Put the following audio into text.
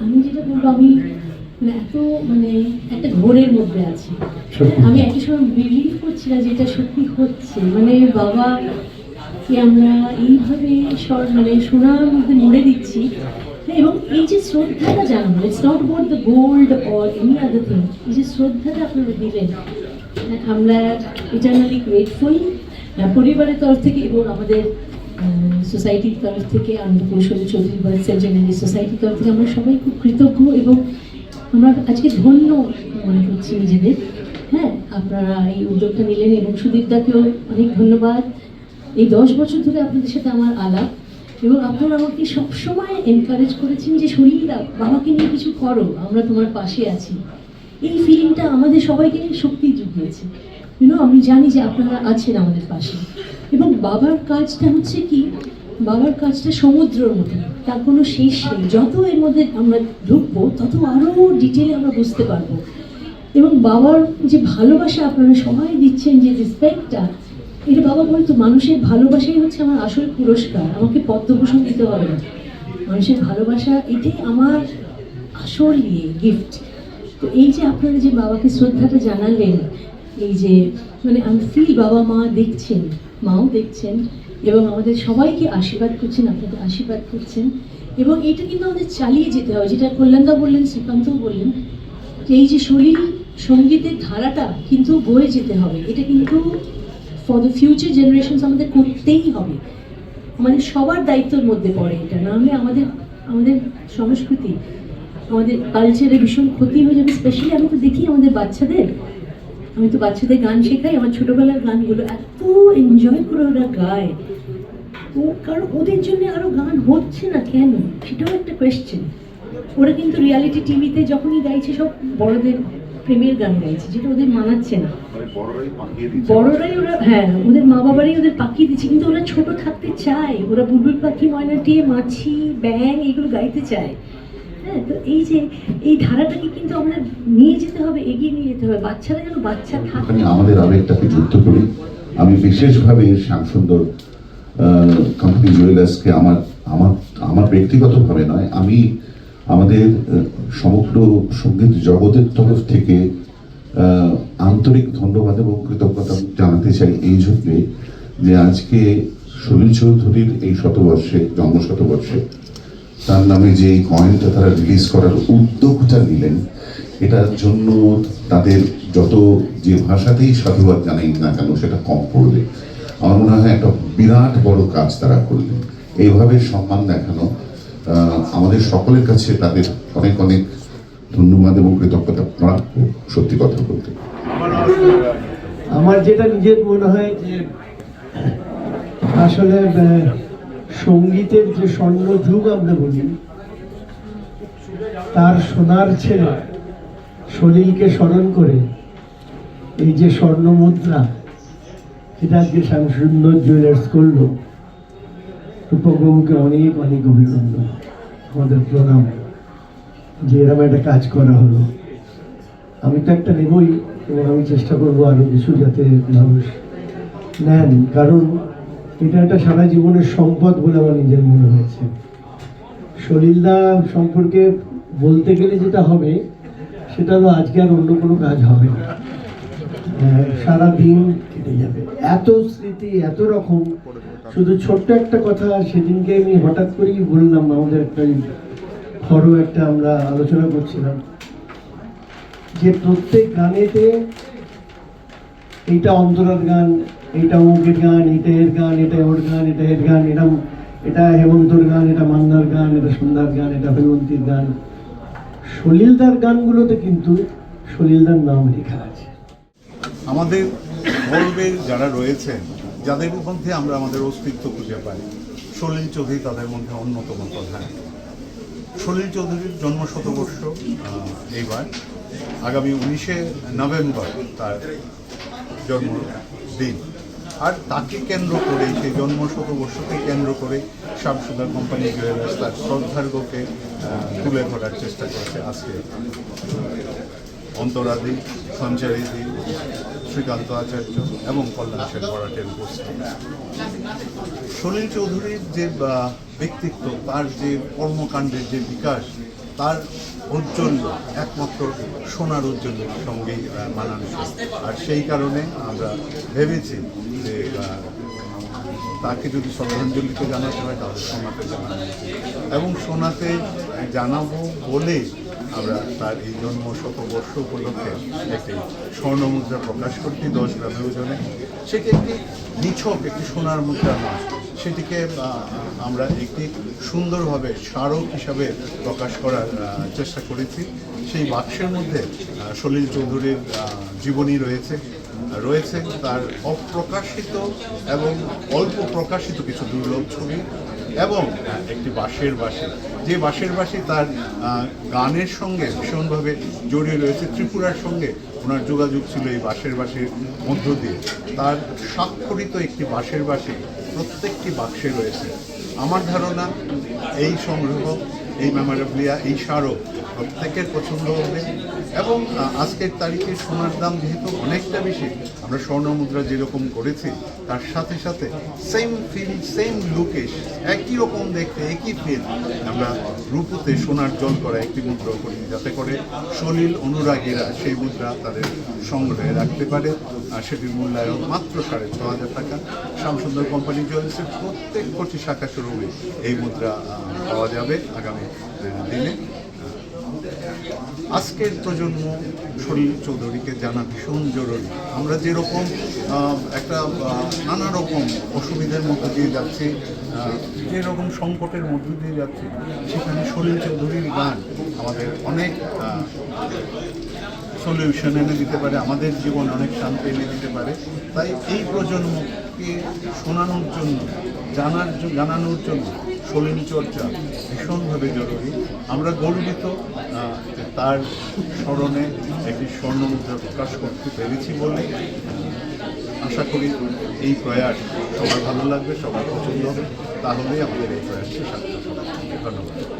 মানে এত মানে একটা ঘোরের মধ্যে আছি। আমি একটা সময় বিলিভ করছি না যে এটা সত্যি হচ্ছে। মানে বাবা কে আমরা এইভাবে মানে সোনার মধ্যে মরে দিচ্ছি? এবং এই যে শ্রদ্ধাটা জানানো it's not about the gold or any other thing এই যে শ্রদ্ধাটা আপনারা দিলেন আমরা ইটারনালি গ্রেটফুল পরিবারের তরফ থেকে এবং আমাদের সোসাইটির তরফ থেকে আনন্দ কৌশলী চৌধুরী বয়েজ জেনারেল সোসাইটির তরফ থেকে আমরা সবাই খুব কৃতজ্ঞ এবং আমরা আজকে ধন্য মনে করছি নিজেদের। হ্যাঁ আপনারা এই উদ্যোগটা নিলেন এবং সুদীপদাকেও অনেক ধন্যবাদ। এই দশ বছর ধরে আপনাদের সাথে আমার আলাপ এবং আপনারা আমাকে সবসময় এনকারেজ করেছেন যে শরীরটা বাবাকে নিয়ে কিছু করো, আমরা তোমার পাশে আছি। এই ফিলিংটা আমাদের সবাইকে শক্তি জুগিয়েছে ইউনো আমি জানি যে আপনারা আছেন আমাদের পাশে। এবং বাবার কাজটা হচ্ছে কি? বাবার কাজটা সমুদ্রের মতো তার কোনো শেষ নেই। যত এর মধ্যে আমরা ঢুকবো, তত আরও ডিটেলে আমরা বুঝতে পারব। এবং বাবার যে ভালোবাসা আপনারা সবাই দিচ্ছেন যে রেসপেক্টটা এটা বাবা বলতো, মানুষের ভালোবাসাই হচ্ছে আমার আসল পুরস্কার। আমাকে পদ্মভূষণ দিতে হবে না। মানুষের ভালোবাসা, এটাই আমার আসল ইয়ে গিফট তো এই যে আপনারা যে বাবাকে শ্রদ্ধাটা জানালেন, এই যে মানে আমি ফিল বাবা মা দেখছেন মাও দেখছেন এবং আমাদের সবাইকে আশীর্বাদ করছেন আপনাকে আশীর্বাদ করছেন। এবং এটা কিন্তু আমাদের চালিয়ে যেতে হবে, যেটা কল্যাণদা বললেন, শ্রীকান্তও বললেন, যে এই যে শরীর সঙ্গীতের ধারাটা কিন্তু বয়ে যেতে হবে। এটা কিন্তু ফর দ্য ফিউচার জেনারেশনস আমাদের করতেই হবে। আমাদের সবার দায়িত্বের মধ্যে পড়ে এটা। নাহলে আমাদের আমাদের সংস্কৃতি, আমাদের কালচারে ভীষণ ক্ষতি হয়ে যাবে। স্পেশালি আমি তো দেখি আমাদের বাচ্চাদের আমি তো বাচ্চাদের গান শেখাই আমার ছোটবেলার গানগুলো এত এনজয় করে ওরা গায়। ও কারণ ওদের জন্য আরও গান হচ্ছে না কেন? সেটাও একটা কোয়েশ্চেন ওরা কিন্তু রিয়ালিটি টিভিতে যখনই গাইছে সব বড়দের প্রেমের গান গাইছে যেটা ওদের মানাচ্ছে না। মানে বড়রাই বড়রাই ওরা হ্যাঁ ওদের মা বাবারাই ওদের পাকিয়ে দিচ্ছে কিন্তু ওরা ছোট থাকতে চায়। ওরা বুলবুল পাখি ময়নাটিয়ে মাছি ব্যাং এগুলো গাইতে চায়। হ্যাঁ তো এই যে এই ধারাটাকে কিন্তু আমরা নিয়ে যেতে হবে এগিয়ে নিয়ে যেতে হবে। বাচ্চারা যেন বাচ্চা থাকে। আমাদের আবেগটাকে যুক্ত করি। আমি বিশেষভাবে শ্যামসুন্দর কোম্পানি জুয়েলার্সকে আমার আমার আমার ব্যক্তিগতভাবে নয় আমি আমাদের সমগ্র সংগীত জগতের তরফ থেকে আন্তরিক ধন্যবাদ এবং কৃতজ্ঞতা জানাতে চাই এই জন্যে যে আজকে সলিল চৌধুরীর এই শতবর্ষে জন্ম শতবর্ষে তার নামে যে এই কয়েনটা তারা রিলিজ করার উদ্যোগটা নিলেন, এটার জন্য তাদের যত যে ভাষাতেই সাধুবাদ জানাই না কেন, সেটা কম পড়বে। আমার মনে হয় একটা বিরাট বড় কাজ তারা করলেন। এইভাবে সম্মান দেখানো আমাদের সকলের কাছে তাদের অনেক অনেক ধন্যবাদ এবং কৃতজ্ঞতা প্রাপ্য, সত্যি কথা বলতে। আমার যেটা নিজের মনে হয় যে আসলে সঙ্গীতের যে স্বর্ণ যুগ আমরা বলি, তার সোনার ছেলে সলিলকে স্মরণ করে এই যে স্বর্ণ মুদ্রা এটা আজকে শ্যামসুন্দর জুয়েলার্স করল। রূপকবাবুকে অনেক অনেক অভিনন্দন। আমাদের প্রণাম। যে এরকম একটা কাজ করা হলো। আমি তো একটা নেবই, এবং আমি চেষ্টা করব আরও কিছু যাতে মানুষ নেন। কারণ এটা একটা সারা জীবনের সম্পদ বলে আমার নিজের মনে হয়েছে সলিলদা সম্পর্কে বলতে গেলে যেটা হবে সেটা তো আজকে আর অন্য কোনো কাজ হবে না। আহ, সারা দিন কেটে যাবে। এত স্মৃতি এত রকম। শুধু ছোট্ট একটা কথা সেদিনকে আমি হঠাৎ করেই বললাম আমাদের একটা ঘরও একটা আমরা আলোচনা করছিলাম যে প্রত্যেক গানেতে এইটা অন্তরার গান, এইটা অমুকের গান এটা এর গান এটা ওর গান এটা এর গান এরম এটা হেমন্তর গান, এটা মান্নার গান, এটা সন্ধ্যার গান, এটা হৈমন্তীর গান। সলিলদার গানগুলোতে কিন্তু সলিলদার নাম লেখা আছে। আমাদের গর্বে যারা রয়েছেন যাদের মধ্যে আমরা আমাদের অস্তিত্ব খুঁজে পাই, সলিল চৌধুরী তাদের মধ্যে অন্যতম প্রধান। সলিল চৌধুরীর জন্ম শতবর্ষ এইবার, আগামী উনিশে নভেম্বর তার জন্মদিন আর তাকে কেন্দ্র করে সেই জন্ম শতবর্ষকে কেন্দ্র করে শামসুদার কোম্পানি জুয়েলার্স তার শ্রদ্ধার্ঘ্যকে আহ, তুলে ধরার চেষ্টা করেছে আজকে। অন্তরাদি সঞ্চারিদি শ্রীকান্ত আচার্য এবং কল্যাণ সেন বরাটের উপস্থিত। সলিল চৌধুরীর যে ব্যক্তিত্ব তার যে কর্মকাণ্ডের যে বিকাশ তার ঔজ্জ্বল্য, একমাত্র সোনার ঔজ্জ্বল্যের সঙ্গেই মানানো আর সেই কারণে আমরা ভেবেছি যে তাকে যদি শ্রদ্ধাঞ্জলিতে জানাতে হয়, তাহলে সোনাতে জানানো এবং সোনাতে জানাব বলে আমরা তার এই জন্ম শতবর্ষ উপলক্ষে একটি স্বর্ণমুদ্রা প্রকাশ করছি, দশ গ্রামে ওজনে সেটি একটি নিছক, একটি সোনার মুদ্রা নয়। সেটিকে আমরা একটি সুন্দরভাবে স্মারক হিসাবে প্রকাশ করার চেষ্টা করেছি। সেই বাক্সের মধ্যে সলিল চৌধুরীর জীবনী রয়েছে। রয়েছে তার অপ্রকাশিত এবং অল্প প্রকাশিত কিছু দুর্লভ ছবি। এবং একটি বাঁশের বাঁশি। যে বাঁশের বাঁশি তার গানের সঙ্গে ভীষণভাবে জড়িয়ে রয়েছে। ত্রিপুরার সঙ্গে ওনার যোগাযোগ ছিল এই বাঁশের বাঁশির মধ্য দিয়ে। তার স্বাক্ষরিত একটি বাঁশের বাঁশি প্রত্যেকটি বাক্সে রয়েছে। আমার ধারণা, এই সংগ্রহ, এই মেমোরেবলিয়া এই স্মারক প্রত্যেকের পছন্দ হবে। এবং আজকের তারিখে সোনার দাম যেহেতু অনেকটা বেশি, আমরা স্বর্ণ মুদ্রা যেরকম করেছি, তার সাথে সাথে সেম ফিল সেম লুকে একই রকম দেখতে, একই ফিল আমরা রূপতে সোনার জল করা একটি মুদ্রা করি, যাতে করে সলিল অনুরাগীরা সেই মুদ্রা তাদের সংগ্রহে রাখতে পারে। আর সেটির মূল্যায়ন মাত্র সাড়ে ছ হাজার টাকা। শ্যামসুন্দর কোম্পানি জুয়েলার্সের প্রত্যেক কোটি শাখা শোরুমে এই মুদ্রা পাওয়া যাবে আগামী দিনে। আজকের প্রজন্ম সলিল চৌধুরীকে জানা ভীষণ জরুরি। আমরা যেরকম একটা নানা রকম অসুবিধার মধ্যে দিয়ে যাচ্ছি যেরকম সংকটের মধ্য দিয়ে যাচ্ছি, সেখানে সলিল চৌধুরীর গান আমাদের অনেক সলিউশন এনে দিতে পারে, আমাদের জীবন অনেক শান্তি এনে দিতে পারে। তাই এই প্রজন্মকে শোনানোর জন্য, জানার জানানোর জন্য সলিল চর্চা ভীষণভাবে জরুরি। আমরা গর্বিত তার স্মরণে একটি স্বর্ণমুদ্রা প্রকাশ করতে পেরেছি বলে আশা করি এই প্রয়াস সবার ভালো লাগবে, সবার পছন্দ হবে। তাহলেই আমাদের এই প্রয়াসটি সার্থক হবে। ধন্যবাদ।